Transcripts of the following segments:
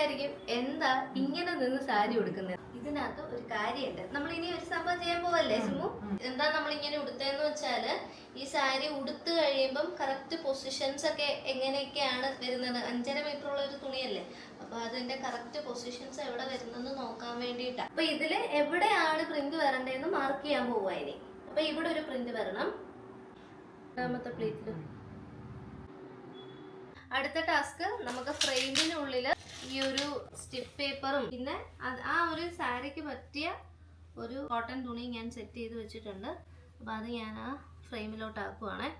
വിചാരിക്കും എന്താ ഇങ്ങനെ നിന്ന് സാരി ഉടുക്കുന്നത്? ഇതിനകത്ത് ഒരു കാര്യമുണ്ട്. നമ്മൾ ഇനി ഒരു സംഭവം ചെയ്യാൻ പോവല്ലേ സുമു? എന്താ നമ്മൾ ഇങ്ങനെ ഉടുത്തതെന്ന് വെച്ചാൽ ഈ സാരി ഉടുത്തു കഴിയുമ്പം കറക്റ്റ് പൊസിഷൻസ് ഒക്കെ എങ്ങനെയൊക്കെയാണ് വരുന്നത്? അഞ്ചര മീറ്റർ ഉള്ള ഒരു തുണിയല്ലേ? അപ്പൊ അതിന്റെ കറക്റ്റ് പൊസിഷൻസ് എവിടെ വരുന്നെന്ന് നോക്കാൻ വേണ്ടിയിട്ടാണ് അപ്പൊ ഇതിൽ എവിടെയാണ് പ്രിന്റ് വരണ്ടതെന്ന് മാർക്ക് ചെയ്യാൻ പോവുക ഇനി. അപ്പൊ ഇവിടെ ഒരു പ്രിന്റ് വരണം. രണ്ടാമത്തെ പ്ലേറ്റിൽ അടുത്ത ടാസ്ക് നമുക്ക് ഫ്രെയിമിനുള്ളിൽ ഈ ഒരു സ്റ്റിഫ് പേപ്പറും പിന്നെ ആ ഒരു സാരിക്ക് പറ്റിയ ഒരു കോട്ടൺ തുണി ഞാൻ സെറ്റ് ചെയ്ത് വെച്ചിട്ടുണ്ട്. അപ്പോൾ അത് ഞാൻ ആ ഫ്രെയിമിലോട്ട് ആക്കുവാണേ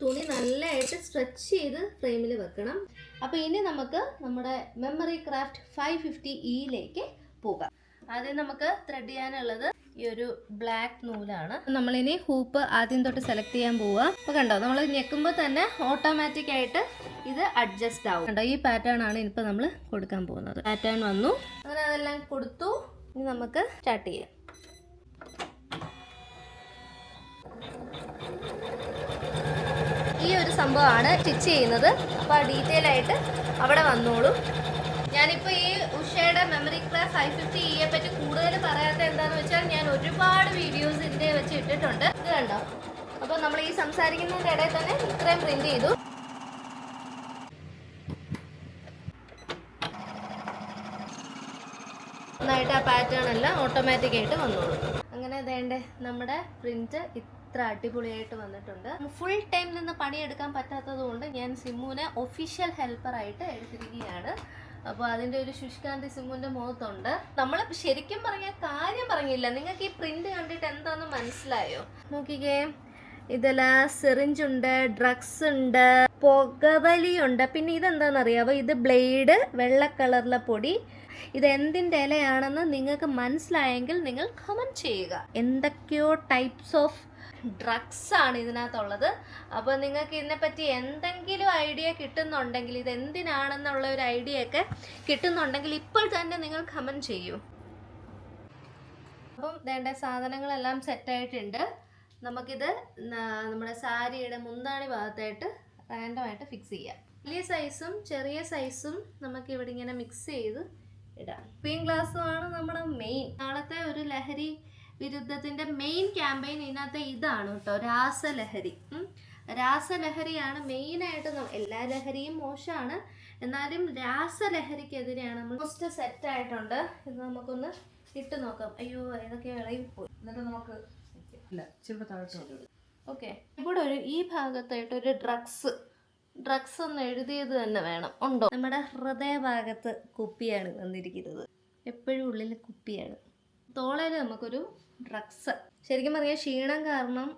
തുണി നല്ലതായിട്ട് സ്ട്രെച്ച് ചെയ്ത് ഫ്രെയിമിൽ വെക്കണം. അപ്പോൾ ഇനി നമുക്ക് നമ്മുടെ മെമ്മറി ക്രാഫ്റ്റ് ഫൈവ് ഫിഫ്റ്റി ഇയിലേക്ക് പോകാം. ആദ്യം നമുക്ക് ത്രെഡ് ചെയ്യാനുള്ളത് ഈ ഒരു ബ്ലാക്ക് നൂലാണ്. നമ്മളിനി ഹൂപ്പ് ആദ്യം തൊട്ട് സെലക്ട് ചെയ്യാൻ പോവുക അപ്പോൾ കണ്ടോ നമ്മൾ ഞെക്കുമ്പോൾ തന്നെ ഓട്ടോമാറ്റിക് ആയിട്ട് ഇത് അഡ്ജസ്റ്റ് ആവും. കണ്ടോ ഈ പാറ്റേൺ ആണ് ഇനിയിപ്പോൾ നമ്മൾ കൊടുക്കാൻ പോകുന്നത്. പാറ്റേൺ വന്നു. അങ്ങനെ അതെല്ലാം കൊടുത്തു. ഇനി നമുക്ക് സ്റ്റാർട്ട് ചെയ്യാം. ഈ ഒരു സംഭവമാണ് സ്റ്റിച്ച് ചെയ്യുന്നത്. അപ്പോൾ ഡീറ്റെയിൽ ആയിട്ട് അവിടെ വന്നോളൂ. ഞാനിപ്പോൾ ഈ ഉഷയുടെ മെമ്മറി ക്ലാസ് ഫൈവ് ഫിഫ്റ്റി ഇയെ പറ്റി കൂടുതൽ പറയാത്ത എന്താണെന്ന് വെച്ചാൽ ഞാൻ ഒരുപാട് വീഡിയോസ് ഇതിന്റെ വെച്ച് ഇട്ടിട്ടുണ്ട്. ഇത് കണ്ടോ? അപ്പോൾ നമ്മൾ ഈ സംസാരിക്കുന്നതിന്റെ ഇടയിൽ തന്നെ ഇത്രയും പ്രിന്റ് ചെയ്തു. നന്നായിട്ട് ആ പാറ്റേൺ എല്ലാം ഓട്ടോമാറ്റിക് ആയിട്ട് വന്നോളൂ. അങ്ങനെ വേണ്ടേ നമ്മുടെ പ്രിന്റ് ഇത്ര അടിപൊളിയായിട്ട് വന്നിട്ടുണ്ട്. ഫുൾ ടൈം നിന്ന് പണിയെടുക്കാൻ പറ്റാത്തത് കൊണ്ട് ഞാൻ സിമ്മുവിനെ ഒഫീഷ്യൽ ഹെൽപ്പറായിട്ട് എടുത്തിരിക്കുകയാണ്. അപ്പോൾ അതിന്റെ ഒരു ശുഷ്കാന്തി സിമ്മുവിന്റെ മുഖത്തുണ്ട്. നമ്മൾ ശരിക്കും പറഞ്ഞ കാര്യം പറഞ്ഞില്ല. നിങ്ങൾക്ക് ഈ പ്രിന്റ് കണ്ടിട്ട് എന്താണെന്ന് മനസ്സിലായോ? നോക്കിക്കേ. ഇതെല്ലാം സിറിഞ്ച് ഉണ്ട് ഡ്രഗ്സ് ഉണ്ട് പുകവലിയുണ്ട് പിന്നെ ഇതെന്താണെന്നറിയാവോ ഇത് ബ്ലേഡ് വെള്ള കളറിലെ പൊടി. ഇത് എന്തിന്റെ ഇലയാണെന്ന് നിങ്ങൾക്ക് മനസ്സിലായെങ്കിൽ നിങ്ങൾ കമന്റ് ചെയ്യുക. എന്തൊക്കെയോ ടൈപ്സ് ഓഫ് ഡ്രഗ്സ് ആണ് ഇതിനകത്തുള്ളത്. അപ്പോൾ നിങ്ങൾക്ക് ഇതിനെപ്പറ്റി എന്തെങ്കിലും ഐഡിയ കിട്ടുന്നുണ്ടെങ്കിൽ ഇത് എന്തിനാണെന്നുള്ള ഒരു ഐഡിയ ഒക്കെ കിട്ടുന്നുണ്ടെങ്കിൽ ഇപ്പോൾ തന്നെ നിങ്ങൾ കമന്റ് ചെയ്യൂ. അപ്പം വേണ്ട സാധനങ്ങളെല്ലാം സെറ്റായിട്ടുണ്ട് നമുക്കിത് നമ്മുടെ സാരിയുടെ മുന്താണി ഭാഗത്തായിട്ട് റാൻഡമായിട്ട് ഫിക്സ് ചെയ്യാം. വലിയ സൈസും ചെറിയ സൈസും നമുക്ക് ഇവിടെ ഇങ്ങനെ മിക്സ് ചെയ്ത് ഇടാം. ക്വീൻ ഗ്ലാസ്സുമാണ് നമ്മുടെ മെയിൻ നാളത്തെ ഒരു ലഹരി വിരുദ്ധത്തിന്റെ മെയിൻ ക്യാമ്പയിൻ ഇതിനകത്ത് ഇതാണ് കേട്ടോ. രാസലഹരി. രാസലഹരിയാണ് മെയിനായിട്ട് എല്ലാ ലഹരിയും മോശമാണ്. എന്നാലും രാസലഹരിക്കെതിരെയാണ് നമ്മൾ ഫസ്റ്റ് സെറ്റ് ആയിട്ടുണ്ട്. ഇത് നമുക്കൊന്ന് ഇട്ട് നോക്കാം. അയ്യോ ഇതൊക്കെ ഇളകി പോയി എന്നിട്ട് നമുക്ക് ഓക്കെ. ഇവിടെ ഒരു ഈ ഭാഗത്തായിട്ട് ഒരു ഡ്രഗ്സ് ഡ്രഗ്സ് ഒന്ന് എഴുതിയത് തന്നെ വേണം. ഉണ്ടോ? നമ്മുടെ ഹൃദയഭാഗത്ത് കുപ്പിയാണ് വന്നിരിക്കുന്നത്. എപ്പോഴും ഉള്ളിൽ കുപ്പിയാണ്. തോളയിൽ നമുക്കൊരു ഡ്രഗ്സ് ശരിക്കും പറഞ്ഞാൽ ക്ഷീണം കാരണം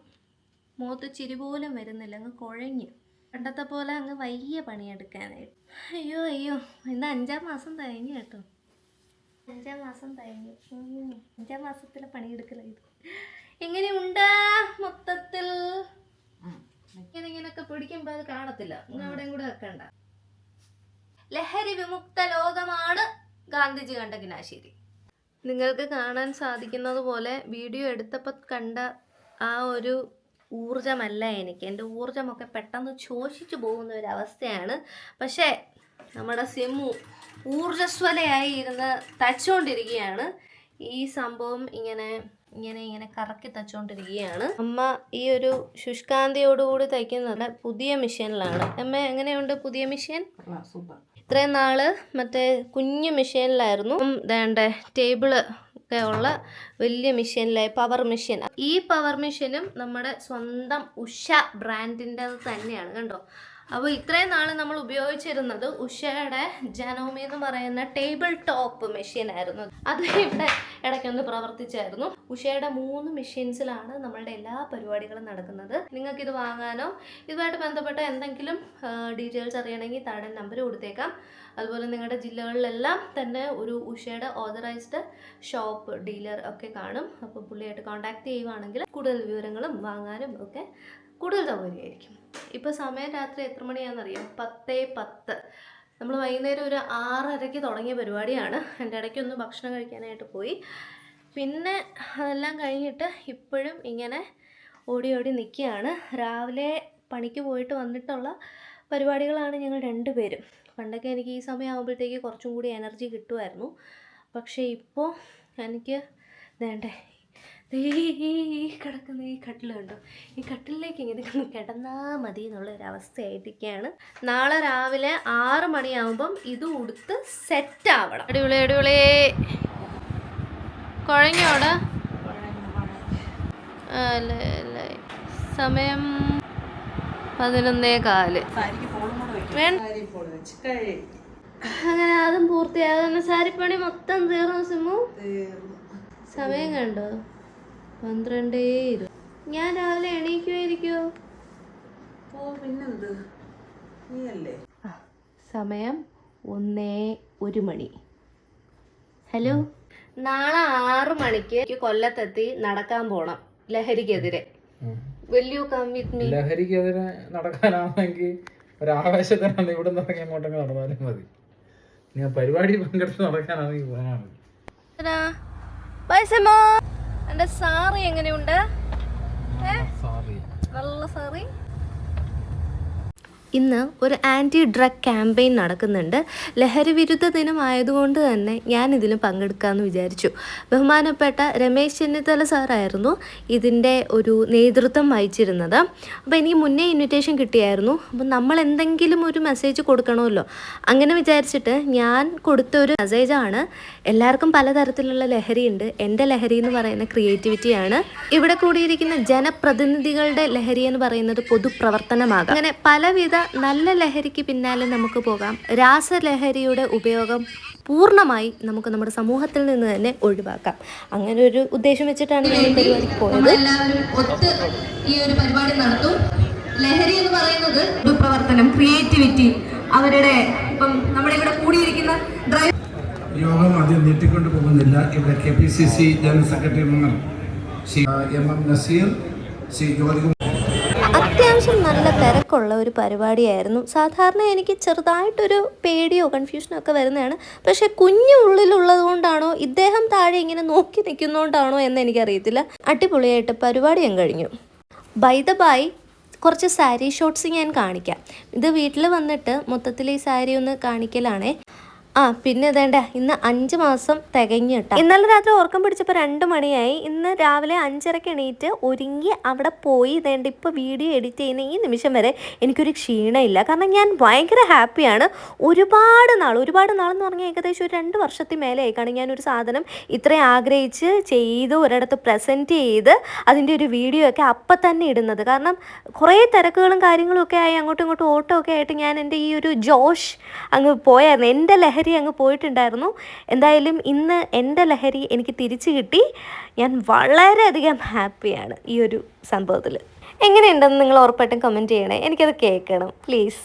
മുഖത്ത് ചിരി പോലും വരുന്നില്ല അങ്ങ് കുഴഞ്ഞു. പണ്ടത്തെ പോലെ അങ്ങ് വയ്യ പണിയെടുക്കാനായിട്ട്. അയ്യോ അയ്യോ ഇന്ന് അഞ്ചാം മാസം തഴഞ്ഞു കേട്ടോ. അഞ്ചാം മാസം തഴഞ്ഞു. അഞ്ചാം മാസത്തിലെ പണിയെടുക്കലായി എങ്ങനെയുണ്ട് മൊത്തത്തിൽ? ഇങ്ങനെ പിടിക്കുമ്പോൾ പിടിക്കുമ്പോ അത് കാണത്തില്ല. അവിടെയും കൂടെ വെക്കണ്ട. ലഹരി വിമുക്ത ലോകമാണ് ഗാന്ധിജി കണ്ട കിനാശേരി നിങ്ങൾക്ക് കാണാൻ സാധിക്കുന്നത് പോലെ വീഡിയോ എടുത്തപ്പോൾ കണ്ട ആ ഒരു ഊർജമല്ല എനിക്ക്. എന്റെ ഊർജമൊക്കെ പെട്ടെന്ന് ശോഷിച്ചു പോകുന്ന ഒരു അവസ്ഥയാണ്. പക്ഷേ നമ്മുടെ സിമ്മു ഊർജസ്വലയായി ഇരുന്ന് തച്ചുകൊണ്ടിരിക്കുകയാണ് ഈ സംഭവം ഇങ്ങനെ ഇങ്ങനെ ഇങ്ങനെ കറക്കി തച്ചുകൊണ്ടിരിക്കുകയാണ് അമ്മ ഈ ഒരു ശുഷ്കാന്തിയോടുകൂടി തയ്ക്കുന്നത് പുതിയ മെഷീനിലാണ്. അമ്മ എങ്ങനെയുണ്ട് പുതിയ മെഷീൻ? സൂപ്പർ. ഇത്രയും നാൾ മറ്റേ കുഞ്ഞു മെഷീനിലായിരുന്നു. വേണ്ട ടേബിൾ ഒക്കെ ഉള്ള വലിയ മെഷീനിലായി പവർ മെഷീൻ. ഈ പവർ മെഷീനും നമ്മുടെ സ്വന്തം ഉഷ ബ്രാൻഡിന്റെ തന്നെയാണ് കണ്ടോ? അപ്പോൾ ഇത്രയും നാൾ നമ്മൾ ഉപയോഗിച്ചിരുന്നത് ഉഷയുടെ ജനോമി എന്ന് പറയുന്ന ടേബിൾ ടോപ്പ് മെഷീൻ ആയിരുന്നു. അത് ഇവിടെ ഇടയ്ക്കൊന്ന് പ്രവർത്തിച്ചായിരുന്നു. ഉഷയുടെ മൂന്ന് മെഷീൻസിലാണ് നമ്മളുടെ എല്ലാ പരിപാടികളും നടക്കുന്നത്. നിങ്ങൾക്ക് ഇത് വാങ്ങാനോ ഇതുമായിട്ട് ബന്ധപ്പെട്ട എന്തെങ്കിലും ഡീറ്റെയിൽസ് അറിയണമെങ്കിൽ താഴെ നമ്പർ കൊടുത്തേക്കാം. അതുപോലെ നിങ്ങളുടെ ജില്ലകളിലെല്ലാം തന്നെ ഒരു ഉഷയുടെ ഓതറൈസ്ഡ് ഷോപ്പ് ഡീലർ ഒക്കെ കാണും. അപ്പോൾ പുള്ളിയായിട്ട് കോൺടാക്ട് ചെയ്യുവാണെങ്കിൽ കൂടുതൽ വിവരങ്ങളും വാങ്ങാനും ഒക്കെ കൂടുതൽ സൗകര്യമായിരിക്കും. ഇപ്പോൾ സമയം രാത്രി എത്ര മണിയാണെന്നറിയാം? പത്തേ പത്ത്. നമ്മൾ വൈകുന്നേരം ഒരു ആറരയ്ക്ക് തുടങ്ങിയ പരിപാടിയാണ്. എന്റെ ഇടയ്ക്കൊന്ന് ഭക്ഷണം കഴിക്കാനായിട്ട് പോയി. പിന്നെ അതെല്ലാം കഴിഞ്ഞിട്ട് ഇപ്പോഴും ഇങ്ങനെ ഓടി ഓടി നിൽക്കുകയാണ്. രാവിലെ പണിക്ക് പോയിട്ട് വന്നിട്ടുള്ള പരിപാടികളാണ് ഞങ്ങൾ രണ്ടുപേരും. പണ്ടൊക്കെ എനിക്ക് ഈ സമയമാകുമ്പോഴത്തേക്ക് കുറച്ചും കൂടി എനർജി കിട്ടുമായിരുന്നു. പക്ഷേ ഇപ്പോൾ എനിക്ക് വേണ്ടേ? ഈ കിടക്കുന്ന ഈ കട്ടിൽ കണ്ടോ? ഈ കട്ടിലേക്ക് ഇങ്ങനെ ഒന്ന് കിടന്നാൽ മതി എന്നുള്ള ഒരു അവസ്ഥയായിട്ടിരിക്കുകയാണ് നാളെ രാവിലെ ആറ് മണിയാകുമ്പം ഇത് ഉടുത്ത് സെറ്റ് ആവണം. അടിപൊളി അടിപൊളി. കുഴങ്ങോട് അല്ലേ സമയം പതിനൊന്നേ കാൽ. ഫോണും കൂടെ വെക്കും. വേണ്ട. അങ്ങനെ അതും പൂർത്തിയാകുന്ന സാരിപ്പണി മൊത്തം തീർന്നു സിമു. സമയം കണ്ടോ? പന്ത്രണ്ടേ ഇരു ഞാൻ രാവിലെ എണീക്കുമായിരിക്കോ ഓ പിന്നെന്ത്? നീയല്ലേ? സമയം ഒന്നേ ഒരു മണി. ഹലോ? നാളെ ആറ് മണിക്ക് കൊല്ലത്തെത്തി നടക്കാൻ പോണം ലഹരിക്കെതിരെ. Will you come with me ലഹരിക്കെതിരെ നടക്കാനാണെങ്കിൽ ഒരാവേശത്തിനാണ് ഇവിടെ നിന്ന് ഇറങ്ങി അങ്ങോട്ടൊക്കെ നടന്നാലും മതി. ഞാൻ പരിപാടി പങ്കെടുത്ത് നടക്കാനാണ് ഈ മതി എന്റെ സാറി എങ്ങനെയുണ്ട്? നല്ല സാറി. ഇന്ന് ഒരു ആന്റി ഡ്രഗ് ക്യാമ്പയിൻ നടക്കുന്നുണ്ട്. ലഹരി വിരുദ്ധ ദിനമായതുകൊണ്ട് തന്നെ ഞാൻ ഇതിൽ പങ്കെടുക്കാമെന്ന് വിചാരിച്ചു. ബഹുമാനപ്പെട്ട രമേശ് ചെന്നിത്തല സാറായിരുന്നു ഇതിന്റെ ഒരു നേതൃത്വം വഹിച്ചിരുന്നത്. അപ്പോൾ എനിക്ക് മുന്നേ ഇൻവിറ്റേഷൻ കിട്ടിയായിരുന്നു. അപ്പോൾ നമ്മൾ എന്തെങ്കിലും ഒരു മെസ്സേജ് കൊടുക്കണമല്ലോ. അങ്ങനെ വിചാരിച്ചിട്ട് ഞാൻ കൊടുത്ത ഒരു മെസ്സേജാണ് എല്ലാവർക്കും പലതരത്തിലുള്ള ലഹരിയുണ്ട് എന്റെ ലഹരി എന്ന് പറയുന്ന ക്രിയേറ്റിവിറ്റിയാണ് ഇവിടെ കൂടിയിരിക്കുന്ന ജനപ്രതിനിധികളുടെ ലഹരി എന്ന് പറയുന്നത് പൊതുപ്രവർത്തനമാകാം. അങ്ങനെ പലവിധ നല്ല ലഹരിക്ക് പിന്നാലെ നമുക്ക് പോകാം. രാസലഹരിയുടെ ഉപയോഗം പൂർണമായി നമുക്ക് നമ്മുടെ സമൂഹത്തിൽ നിന്ന് തന്നെ ഒഴിവാക്കാം. അങ്ങനെ ഒരു ഉദ്ദേശം വെച്ചിട്ടാണ് ഞാൻ ഈ പരിപാടിക്ക് പോയത്. എല്ലാവരും ഒത്ത് ഈ ഒരു പരിപാടി നടത്തും. ലഹരി എന്ന് പറയുന്നത് പ്രവർത്തനം ക്രിയേറ്റിവിറ്റി അവരുടെ ഇപ്പം നമ്മുടെ ഇവിടെ കൂടിയിരിക്കുന്ന ഡ്രൈവ് യോഗം ആദ്യം നീട്ടിക്കൊണ്ടു പോകുന്നില്ല. ഇവിടെ K P C C general secretary Shri M M Naseer Shri Jyothikumar അത്യാവശ്യം നല്ല തിരക്കുള്ള ഒരു പരിപാടിയായിരുന്നു. സാധാരണ എനിക്ക് ചെറുതായിട്ടൊരു പേടിയോ കൺഫ്യൂഷനോ ഒക്കെ വരുന്നതാണ്. പക്ഷേ കുഞ്ഞു ഉള്ളിലുള്ളത് ഇദ്ദേഹം താഴെ ഇങ്ങനെ നോക്കി നിൽക്കുന്നതുകൊണ്ടാണോ എന്ന് എനിക്കറിയത്തില്ല. അടിപൊളിയായിട്ട് പരിപാടി ഞാൻ കഴിഞ്ഞു. ബൈ ദ കുറച്ച് സാരി ഷോട്ട്സ് ഞാൻ കാണിക്കാം. ഇത് വീട്ടിൽ വന്നിട്ട് മൊത്തത്തിൽ ഈ സാരി ഒന്ന് കാണിക്കലാണേ. ആ പിന്നെ ഇതേണ്ട. ഇന്ന് അഞ്ച് മാസം തികഞ്ഞു കേട്ടോ ഇന്നലെ രാത്രി ഓർക്കം പിടിച്ചപ്പോൾ രണ്ട് മണിയായി. ഇന്ന് രാവിലെ അഞ്ചരക്ക് എണീറ്റ് ഒരുങ്ങി അവിടെ പോയി ഇതേണ്ട. ഇപ്പോൾ വീഡിയോ എഡിറ്റ് ചെയ്യുന്ന ഈ നിമിഷം വരെ എനിക്കൊരു ക്ഷീണമില്ല കാരണം ഞാൻ ഭയങ്കര ഹാപ്പിയാണ്. ഒരുപാട് നാൾ ഒരുപാട് നാളെന്ന് പറഞ്ഞാൽ ഏകദേശം ഒരു രണ്ട് വർഷത്തിൽ മേലെ ആയിക്കാണ് ഞാനൊരു സാധനം ഇത്രയും ആഗ്രഹിച്ച് ചെയ്ത് ഒരിടത്ത് പ്രസന്റ് ചെയ്ത് അതിന്റെ ഒരു വീഡിയോ ഒക്കെ അപ്പം തന്നെ ഇടുന്നത്. കാരണം കുറേ തിരക്കുകളും കാര്യങ്ങളും ഒക്കെ ആയി അങ്ങോട്ടും ഇങ്ങോട്ടും ഓട്ടമൊക്കെ ആയിട്ട് ഞാൻ എന്റെ ഈ ഒരു ജോഷ് അങ്ങ് പോയായിരുന്നു. എന്റെ ലഹരി അങ്ങ് പോയിട്ടുണ്ടായിരുന്നു. എന്തായാലും ഇന്ന് എന്റെ ലഹരി എനിക്ക് തിരിച്ചു കിട്ടി. ഞാൻ വളരെയധികം ഹാപ്പിയാണ് ഈ ഒരു സംഭവത്തിൽ എങ്ങനെയുണ്ടെന്ന് നിങ്ങൾ ഉറപ്പായിട്ടും കമന്റ് ചെയ്യണേ. എനിക്കത് കേൾക്കണം. പ്ലീസ്